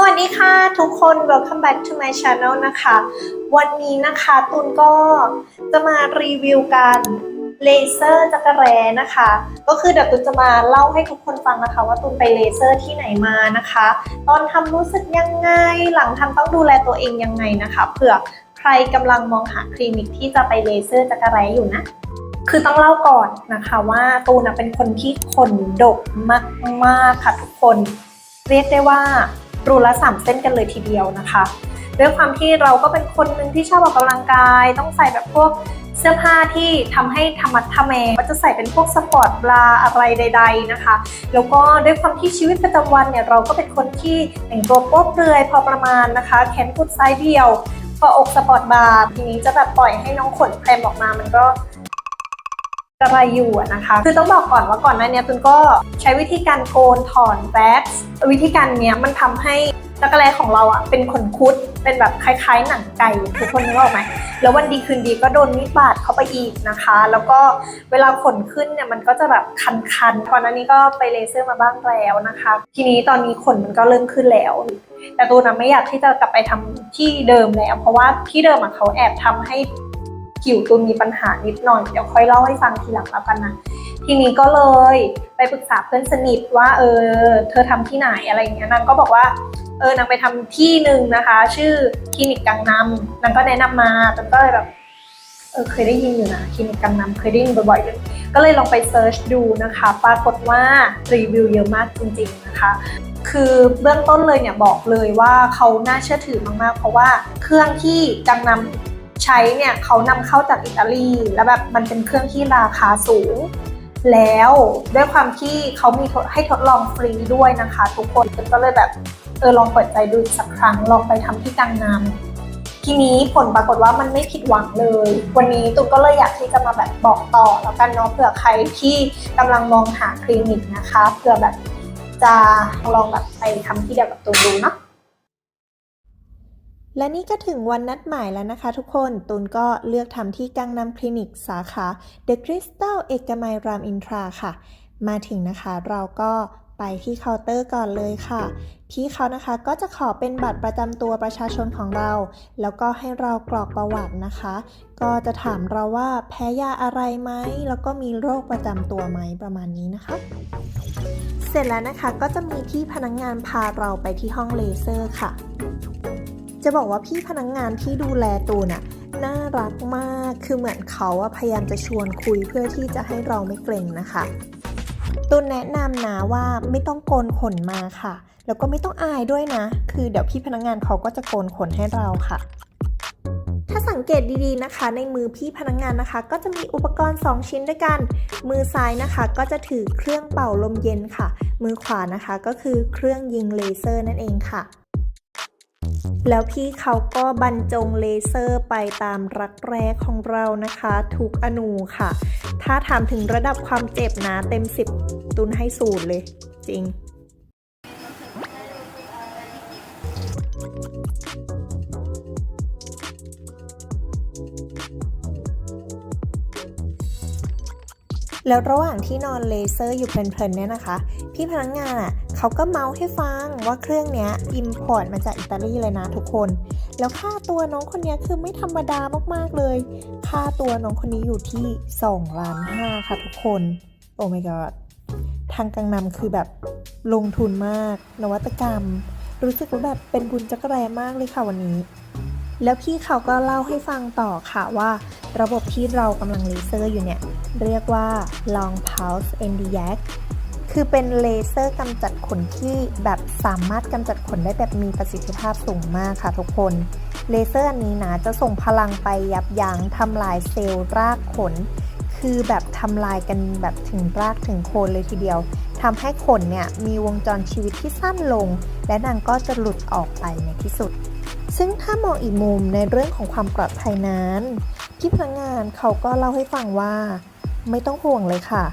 สวัสดีค่ะทุกคน welcome back to my channel นะคะ วันนี้นะคะตุนก็จะมารีวิวการเลเซอร์จักรแร้นะคะ ก็คือเดี๋ยวตุนจะมาเล่าให้ทุกคนฟังนะคะ ว่าตุนไปเลเซอร์ที่ไหนมานะคะ ตอนทำรู้สึกยังไง หลังทำต้องดูแลตัวเองยังไงนะคะเผื่อใครกำลังมองหาคลินิกที่จะไปเลเซอร์จักรแร้อยู่นะคือต้องเล่าก่อนนะคะว่าตูนเป็นคนที่ขนดกมากๆค่ะทุกคน เรียกได้ว่า รูละสามเส้นกันเลยทีเดียวนะคะด้วยความที่เราก็เป็นคนหนึ่งที่ชอบออกกำลังกาย ต้องใส่แบบพวกเสื้อผ้าที่ทำให้ธรรมัดทะแมงก็จะใส่เป็นพวกสปอร์ตบราอะไรใด ๆนะคะ แล้วก็ด้วยความที่ชีวิตประจำวันเนี่ยเราก็เป็นคนที่แต่งตัวโป๊เปลือยพอประมาณนะคะ แขนกุดไซส์เดียวพออกสปอร์ตบาร์ทีนี้จะแบบปล่อยให้น้องขนแพรมออกมามันก็ ระไรอยู่นะคะ คือต้องบอกก่อนว่าก่อนหน้านี้ตุนก็ใช้วิธีการโกนถอนแว็กซ์วิธีการเนี้ยมันทำให้จักรแลของเราอะเป็นขนคุดเป็นแบบคล้ายๆ หนังไก่ทุกคนนึกออกไหมแล้ววันดีคืนดีก็โดนมีดบาดเข้าไปอีกนะคะ แล้วก็เวลาขนขึ้นเนี่ยมันก็จะแบบคันๆก่อนหน้านี้ก็ไปเลเซอร์มาบ้างแล้วนะคะ ทีนี้ตอนนี้ขนมันก็เริ่มขึ้นแล้ว แต่ตูนนะไม่อยากที่จะกลับไปทำที่เดิมแล้ว เพราะว่าที่เดิมอะเขาแอบทำให้ ผิวตูนมีปัญหานิดหน่อย เดี๋ยวค่อยเล่าให้ฟังทีหลังแล้วกันนะ ทีนี้ก็เลยไปปรึกษาเพื่อนสนิทว่าเออเธอทำที่ไหนอะไรอย่างเงี้ยนางก็บอกว่าเออนางไปทำที่หนึ่งนะคะ ชื่อคลินิกกังนำนางก็แนะนำมาจนก็เลยแบบเออเคยได้ยินอยู่นะคลินิกกังนำเคยได้ยินบ่อยๆเลยก็เลยลองไปเซิร์ชดูนะคะ ปรากฏว่ารีวิวเยอะมากจริง ๆนะคะคือเบื้องต้นเลยเนี่ยบอกเลยว่าเขาน่าเชื่อถือมากๆ เพราะว่าเครื่องที่กังนำ ใช้เนี่ยเขานำเข้าจากอิตาลีแล้วแบบมันเป็นเครื่องที่ราคาสูง แล้วด้วยความที่เขามีให้ทดลองฟรีด้วยนะคะ ทุกคนก็เลยแบบเออลองเปิดใจดูสักครั้งลองไปทำที่กังนำทีนี้ผลปรากฏว่ามันไม่ผิดหวังเลย วันนี้ตุ๊กก็เลยอยากที่จะมาแบบบอกต่อแล้วกันเนาะเผื่อใครที่กำลังมองหาคลินิกนะคะเผื่อแบบจะลองแบบไปทำที่เดียวกับตุ๊กดูเนาะ และนี่ก็ถึงวันนัดหมายแล้วนะคะทุกคน ตูนก็เลือกทำที่กังนำคลินิกสาขา The Crystal เอกมัยรามอินทราค่ะ มาถึงนะคะเราก็ไปที่เคาน์เตอร์ก่อนเลยค่ะ พี่เขานะคะก็จะขอเป็นบัตรประจำตัวประชาชนของเรา แล้วก็ให้เรากรอกประวัตินะคะ ก็จะถามเราว่าแพ้ยาอะไรไหม แล้วก็มีโรคประจำตัวไหมประมาณนี้นะคะ เสร็จแล้วนะคะก็จะมีพี่พนักงงานพาเราไปที่ห้องเลเซอร์ค่ะ จะบอกว่าพี่พนักงงานที่ดูแลตูนอะน่ารักมาก คือเหมือนเขาอะพยายามจะชวนคุยเพื่อที่จะให้เราไม่เกรงนะคะตูนแนะนำนะว่าไม่ต้องโกนขนมาค่ะ แล้วก็ไม่ต้องอายด้วยนะ คือเดี๋ยวพี่พนักงงานเขาก็จะโกนขนให้เราค่ะถ้าสังเกตดีๆนะคะ ในมือพี่พนักงงานนะคะ ก็จะมีอุปกรณ์ 2 ชิ้นด้วยกัน มือซ้ายนะคะ ก็จะถือเครื่องเป่าลมเย็นค่ะ มือขวานะคะก็คือเครื่องยิงเลเซอร์นั่นเองค่ะ แล้วพี่เขาก็บรรจงเลเซอร์ไปตามรักแร้ของเรานะคะ ทุกอนูค่ะ ถ้าถามถึงระดับความเจ็บนะเต็ม 10 ตุนให้ศูนย์เลย จริงแล้วระหว่างที่นอนเลเซอร์อยู่เพลินๆเนี่ยนะคะ พี่พนักงานอะ เขาก็เมาส์ให้ฟังว่าเครื่องเนี้ยอิมพอร์ตมาจากอิตาลีเลยนะทุกคน แล้วค่าตัวน้องคนนี้คือไม่ธรรมดามากๆเลย ค่าตัวน้องคนนี้อยู่ที่2ล้าน5ค่ะทุกคน โอ้ my god ทางกังนำคือแบบลงทุนมาก นวัตกรรม รู้สึกว่าแบบเป็นบุญจักรแรมากเลยค่ะวันนี้ แล้วพี่เขาก็เล่าให้ฟังต่อค่ะว่า ระบบที่เรากำลังเลเซอร์อยู่เนี่ย เรียกว่า long pulse NDX คือเป็นเลเซอร์กำจัดขนที่แบบสามารถกำจัดขนได้แบบมีประสิทธิภาพสูงมากค่ะทุกคน เลเซอร์อันนี้นะจะส่งพลังไปยับยั้งทำลายเซลล์รากขน คือแบบทำลายกันแบบถึงรากถึงโคนเลยทีเดียวทำให้ขนเนี่ยมีวงจรชีวิตที่สั้นลง และนางก็จะหลุดออกไปในที่สุด ซึ่งถ้ามองอีกมุมในเรื่องของความปลอดภัยนั้นพี่พนักงานเขาก็เล่าให้ฟังว่า ไม่ต้องห่วงเลยค่ะ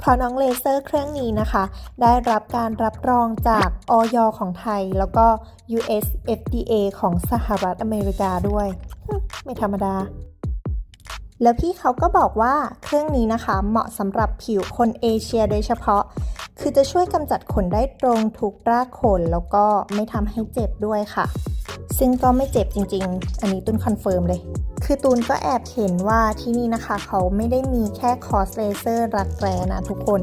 เพราะน้องเลเซอร์เครื่องนี้นะคะ ได้รับการรับรองจากออยของไทย แล้วก็ US FDA ของสหรัฐอเมริกาด้วย ไม่ธรรมดา แล้วพี่เขาก็บอกว่าเครื่องนี้นะคะเหมาะสำหรับผิวคนเอเชียโดยเฉพาะ คือจะช่วยกำจัดขนได้ตรงทุกรากขน แล้วก็ไม่ทำให้เจ็บด้วยค่ะ ซึ่งก็ไม่เจ็บจริง ๆ อันนี้ตุนคอนเฟิร์มเลย คือตูนก็แอบเห็นว่าที่นี่นะคะ เขาไม่ได้มีแค่คอสเลเซอร์รักแร้นะทุกคน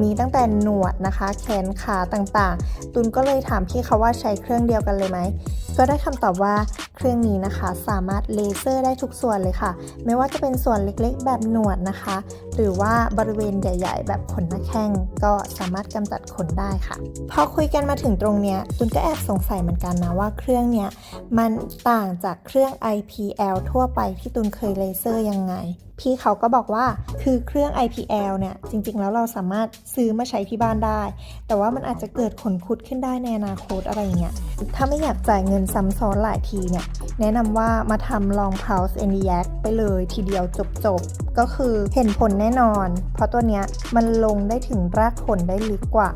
มีตั้งแต่หนวดนะคะ แขนขาต่างๆ ตูนก็เลยถามพี่เขาว่าใช้เครื่องเดียวกันเลยไหม ก็ได้คำตอบว่า เครื่องนี้นะคะ สามารถเลเซอร์ได้ทุกส่วนเลยค่ะ ไม่ว่าจะเป็นส่วนเล็กๆ แบบหนวดนะคะ หรือว่าบริเวณใหญ่ ๆ แบบขนหน้าแข้งก็สามารถกำจัดขนได้ค่ะ พอคุยกันมาถึงตรงเนี้ยตุนก็แอบสงสัยเหมือนกันนะว่าเครื่องเนี้ยมันต่างจากเครื่อง IPL ทั่วไปที่ตุนเคยเลเซอร์ยังไงพี่เขาก็บอกว่าคือเครื่อง IPL เนี่ย จริงๆ แล้วเราสามารถซื้อมาใช้ที่บ้านได้ แต่ว่ามันอาจจะเกิดขนคุดขึ้นได้ในอนาคตอะไรเงี้ย ถ้าไม่อยากจ่ายเงินซ้ำซ้อนหลายทีเนี่ยแนะนำว่ามาทำ long pulse a n i a c ไปเลยทีเดียวจบๆก็คือเห็นผลแน่นอน เพราะตัวเนี้ยมันลงได้ถึงรากขนได้ลึกกว่า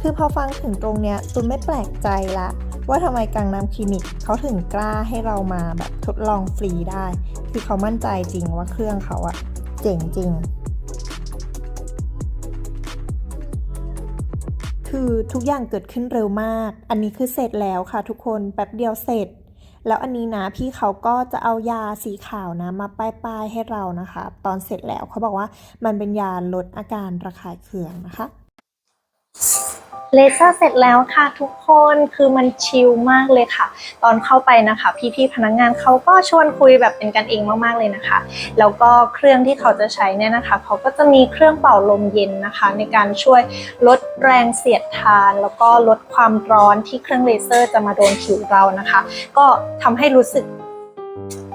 คือพอฟังถึงตรงเนี้ยตุนไม่แปลกใจละว่าทำไมกังนำคลินิกเขาถึงกล้าให้เรามาแบบทดลองฟรีได้ คือเขามั่นใจจริงว่าเครื่องเขาอะเจ๋งจริง คือทุกอย่างเกิดขึ้นเร็วมาก อันนี้คือเสร็จแล้วค่ะทุกคนแป๊บเดียวเสร็จ แล้วอันนี้นะพี่เขาก็จะเอายาสีขาวนะมาป้ายๆให้เรานะคะ ตอนเสร็จแล้วเขาบอกว่ามันเป็นยาลดอาการระคายเคืองนะคะ เลเซอร์เสร็จแล้วค่ะทุกคนคือมันชิลมากเลยค่ะ ตอนเข้าไปนะคะ พี่ๆพนักงานเขาก็ชวนคุยแบบเป็นกันเองมากๆเลยนะคะ แล้วก็เครื่องที่เขาจะใช้เนี่ยนะคะ เขาก็จะมีเครื่องเป่าลมเย็นนะคะ ในการช่วยลดแรงเสียดทาน แล้วก็ลดความร้อนที่เครื่องเลเซอร์จะมาโดนผิวเรานะคะ ก็ทำให้รู้สึก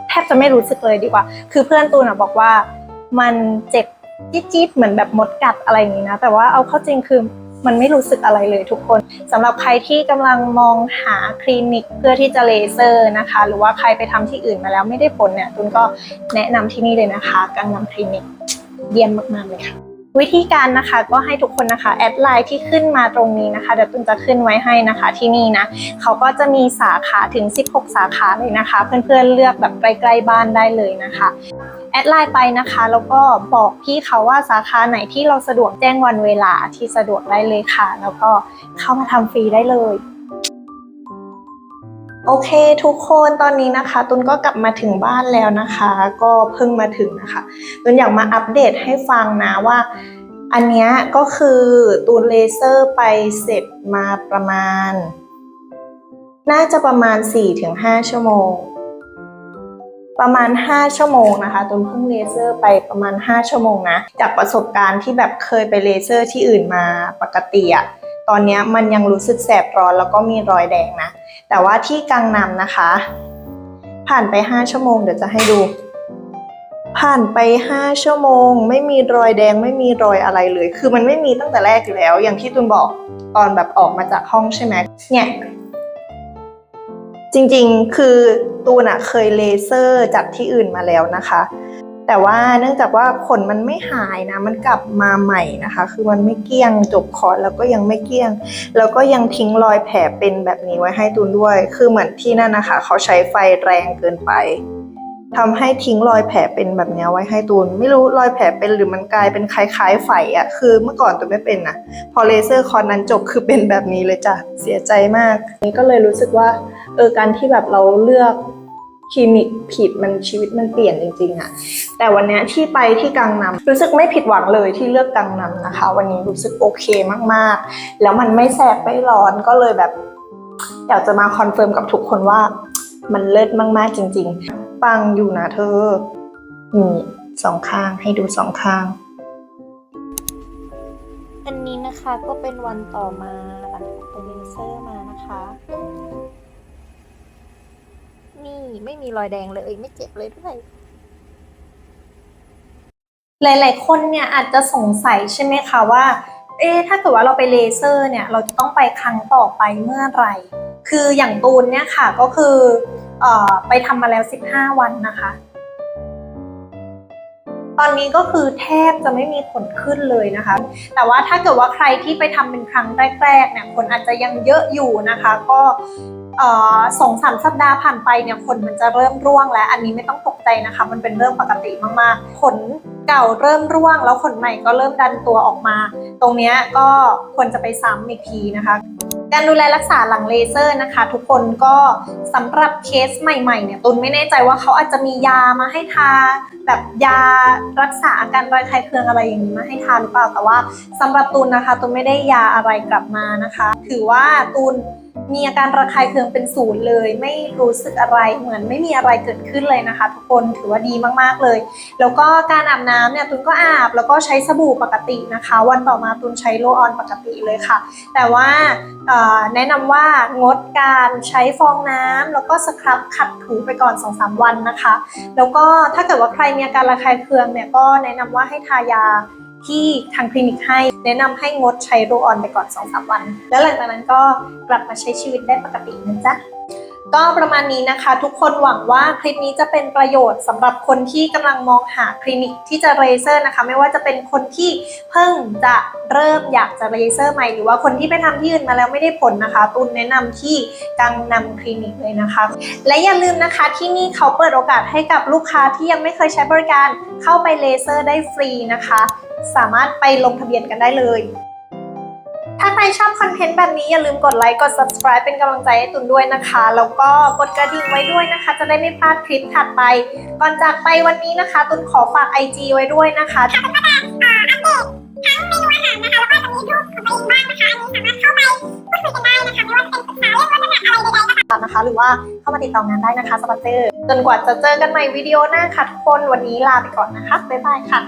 แทบจะไม่รู้สึกเลยดีกว่า คือเพื่อนตูนะบอกว่ามันเจ็บจี๊ดๆเหมือนแบบมดกัดอะไรอย่างนี้นะแต่ว่าเอาเข้าจริงคือ มันไม่รู้สึกอะไรเลยทุกคนสำหรับใครที่กำลังมองหาคลินิกเพื่อที่จะเลเซอร์นะคะ หรือว่าใครไปทำที่อื่นมาแล้วไม่ได้ผลเนี่ยตุนก็แนะนำที่นี่เลยนะคะกังนำคลินิกเยี่ยมมากๆเลยค่ะวิธีการนะคะก็ให้ทุกคนนะคะแอดไลน์ที่ขึ้นมาตรงนี้นะคะเดี๋ยวตุนจะขึ้นไว้ให้นะคะที่นี่นะเขาก็จะมีสาขาถึง 16 สาขาเลยนะคะ เพื่อนๆเลือกแบบใกล้ๆบ้านได้เลยนะคะ แอดไลน์ไปนะคะ แล้วก็บอกพี่เขาว่าสาขาไหนที่เราสะดวกแจ้งวันเวลาที่สะดวกได้เลยค่ะ แล้วก็เข้ามาทำฟรีได้เลยโอเคทุกคนตอนนี้นะคะ ตุนก็กลับมาถึงบ้านแล้วนะคะ ก็เพิ่งมาถึงนะคะตุนอยากมาอัปเดตให้ฟังนะว่า อันนี้ก็คือตูนเลเซอร์ไปเสร็จมาประมาณ น่าจะประมาณ 4-5 ชั่วโมง ประมาณ 5 ชั่วโมงนะคะตูนเพิ่งเลเซอร์ไปประมาณ 5 ชั่วโมงนะ จากประสบการณ์ที่แบบเคยไปเลเซอร์ที่อื่นมาปกติอะตอนนี้มันยังรู้สึกแสบร้อนแล้วก็มีรอยแดงนะ แต่ว่าที่กังนำนะคะ ผ่านไป 5 ชั่วโมงเดี๋ยวจะให้ดู ผ่านไป 5 ชั่วโมง ไม่มีรอยแดงไม่มีรอยอะไรเลย คือมันไม่มีตั้งแต่แรกอยู่แล้ว อย่างที่ตุนบอกตอนแบบออกมาจากห้องใช่ไหมเนี่ย จริงๆ คือตูนอะเคยเลเซอร์จากที่อื่นมาแล้วนะคะ แต่ว่าเนื่องจากว่าขนมันไม่หายนะ มันกลับมาใหม่นะคะ คือมันไม่เกี้ยงจบคอร์สแล้วก็ยังไม่เกี้ยง แล้วก็ยังทิ้งรอยแผลเป็นแบบนี้ไว้ให้ตูนด้วย คือเหมือนที่นั่นนะคะ เขาใช้ไฟแรงเกินไป ทำให้ทิ้งรอยแผลเป็นแบบนี้ไว้ให้ตูน ไม่รู้รอยแผลเป็นหรือมันกลายเป็นคล้ายๆไฝอะคือเมื่อก่อนตูนไม่เป็นนะพอเลเซอร์คอร์สนั้นจบคือเป็นแบบนี้เลยจ้ะเสียใจมากนี่ก็เลยรู้สึกว่าเออการที่แบบเราเลือกคลินิกผิดมันชีวิตมันเปลี่ยนจริงๆอะแต่วันนี้ที่ไปที่กังนำรู้สึกไม่ผิดหวังเลยที่เลือกกังนำนะคะ วันนี้รู้สึกโอเคมากๆ แล้วมันไม่แสบไม่ร้อนก็เลยแบบ อยากจะมาคอนเฟิร์มกับทุกคนว่ามันเลิศมากๆจริง ๆ ปังอยู่นะเธอ นี่สองข้างให้ดูสองข้าง อันนี้นะคะก็เป็นวันต่อมาหลังจากไปเลเซอร์มานะคะ นี่ไม่มีรอยแดงเลยไม่เจ็บเลยด้วยหลาย ๆ คนเนี่ยอาจจะสงสัยใช่ไหมคะว่า เอ๊ะถ้าเกิดว่าเราไปเลเซอร์เนี่ย เราจะต้องไปครั้งต่อไปเมื่อไหร่ คืออย่างตูนเนี่ยค่ะก็คือเอ่อ ไปทำมาแล้ว 15 วันนะคะ ตอนนี้ก็คือแทบจะไม่มีขนขึ้นเลยนะคะ แต่ว่าถ้าเกิดว่าใครที่ไปทำเป็นครั้งแรกๆเนี่ยขนอาจจะยังเยอะอยู่นะคะ ก็สองสามสัปดาห์ผ่านไปเนี่ยขนมันจะเริ่มร่วงแล้ว อันนี้ไม่ต้องตกใจนะคะ มันเป็นเรื่องปกติมากๆขนเก่าเริ่มร่วง แล้วขนใหม่ก็เริ่มดันตัวออกมา ตรงนี้ก็ควรจะไปซ้ำอีกทีนะคะ การดูแลรักษาหลังเลเซอร์นะคะ ทุกคนก็สำหรับเคสใหม่ๆเนี่ยตุนไม่แน่ใจว่าเขาอาจจะมียามาให้ทา แบบยารักษาอาการระคายเคืองอะไรอย่างนี้มาให้ทานหรือเปล่าแต่ว่าสำหรับตูนนะคะตูนไม่ได้ยาอะไรกลับมานะคะ ถือว่าตูน มีอาการระคายเคืองเป็นศูนย์เลย ไม่รู้สึกอะไรเหมือนไม่มีอะไรเกิดขึ้นเลยนะคะ ทุกคนถือว่าดีมากๆเลย แล้วก็การอาบน้ำเนี่ยตูนก็อาบแล้วก็ใช้สบู่ปกตินะคะ วันต่อมาตูนใช้โรลออนปกติเลยค่ะ แต่ว่าแนะนำว่างดการใช้ฟองน้ำแล้วก็สครับขัดถูไปก่อน 2-3 วันนะคะ แล้วก็ถ้าเกิดว่าใครมีอาการระคายเคืองเนี่ยก็แนะนำว่าให้ทายา ที่ทางคลินิกให้แนะนำให้งดใช้โรออนไปก่อน 2-3 วัน แล้วหลังจากนั้นก็กลับมาใช้ชีวิตได้ปกตินะจ๊ะ ก็ประมาณนี้นะคะ ทุกคนหวังว่าคลิปนี้จะเป็นประโยชน์สำหรับคนที่กำลังมองหาคลินิกที่จะเลเซอร์นะคะ ไม่ว่าจะเป็นคนที่เพิ่งจะเริ่มอยากจะเลเซอร์ใหม่หรือว่าคนที่ไปทำที่อื่นมาแล้วไม่ได้ผลนะคะ ตุนแนะนำที่กังนำคลินิกเลยนะคะ และอย่าลืมนะคะที่นี่เขาเปิดโอกาสให้กับลูกค้าที่ยังไม่เคยใช้บริการเข้าไปเลเซอร์ได้ฟรีนะคะ สามารถไปลงทะเบียนกันได้เลย ถ้าใครชอบคอนเทนต์แบบนี้อย่าลืมกดไลค์ กด subscribe เป็นกำลังใจให้ตุนด้วยนะคะ แล้วก็กดกระดิ่งไว้ด้วยนะคะ จะได้ไม่พลาดคลิปถัดไป ก่อนจากไปวันนี้นะคะ ตุนขอฝาก IG ไว้ด้วยนะคะทั้งเมนูอาหารนะคะ แล้วก็จะมีรูปของตัวเองบ้างนะคะ อันนี้สามารถเข้าไปพูดคุยกันได้นะคะ ไม่ว่าจะเป็นปรึกษาเรื่องลดน้ำหนักอะไรใดๆนะคะนะคะ หรือว่าเข้ามาติดต่องานได้นะคะสปอนเซอร์จนกว่าจะเจอกันใหม่วิดีโอหน้าค่ะทุกคน วันนี้ลาไปก่อนนะคะ บ๊ายบายค่ะ